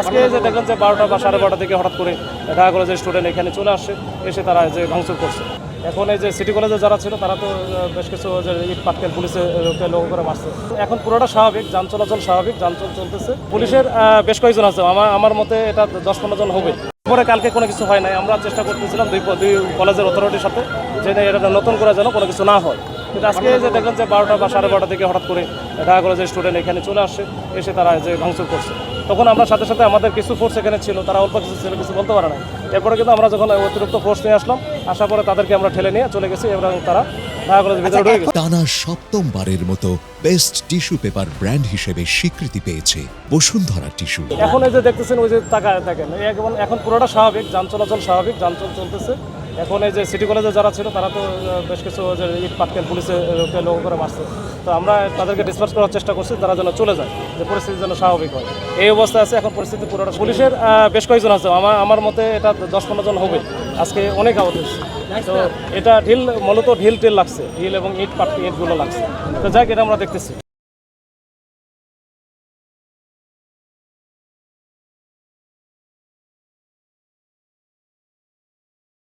আজকে যে দেখলেন যে বারোটা বা সাড়ে বারোটা থেকে হঠাৎ করে ঢাকা কলেজের স্টুডেন্ট এখানে চলে আসছে, এসে তারা যে ভাঙচুর করছে। এখন এই যে সিটি কলেজে যারা ছিল, তারা তো বেশ কিছু যে ইট, পাটকেল পুলিশে লোক করে মারছে। এখন পুরোটা স্বাভাবিক, যান চলাচল স্বাভাবিক, যান চল চলতেছে। পুলিশের বেশ কয়েকজন আছে। আমার আমার মতে এটা দশ পনেরো জন হবে। পরে কালকে কোনো কিছু হয় নাই। আমরা চেষ্টা করতেছিলাম দুই দুই কলেজের অথরিটির সাথে, যে এটা নতুন করে যেন কোনো কিছু না হয়। কিন্তু আজকে যে দেখলেন যে বারোটা বা সাড়ে বারোটা থেকে হঠাৎ করে ঢাকা কলেজের স্টুডেন্ট এখানে চলে আসছে এসে তারা যে ভাঙচুর করছে। তখন আমরা সাথে সাথে আমাদের কিছু ফোর্স এখানে ছিল তারা অল্প কিছু ছিল কিছু বলতে পারে না এরপরে কিন্তু আমরা যখন অতিরিক্ত ফোর্স নিয়ে আসলাম আসার পরে তাদেরকে আমরা ঠেলে নিয়ে চলে গেছি এবং তারা টানা সপ্তমবারের মতো বেস্ট টিস্যু পেপার ব্র্যান্ড হিসেবে স্বীকৃতি পেয়েছে বসুন্ধরা টিস্যু এখন এই যে দেখতেছেন ওই যে থাকেন এখন এখন পুরোটা স্বাভাবিক যান চলাচল স্বাভাবিক যান চলতেছে। এখন এই যে সিটি কলেজে যারা ছিল, তারা তো বেশ কিছু যে ইট পাটকেল পুলিশে লোক করে মারছে। তো আমরা তাদেরকে ডিসপার্স করার চেষ্টা করছি, তারা যেন চলে যায়, যে পরিস্থিতি যেন স্বাভাবিক হয়। এই অবস্থায় আছে, এখন পরিস্থিতি পুরোটা পুলিশের বেশ কয়েকজন আছে। আমার আমার মতে এটা দশ পনেরো জন হবে। আজকে অনেক আহত হয়েছে। তো এটা ঢিল, মূলত ঢিল টিল লাগছে। ঢিল এবং ইট পাটকে ইটগুলো লাগছে। তো যাক, এটা আমরা দেখতেছি।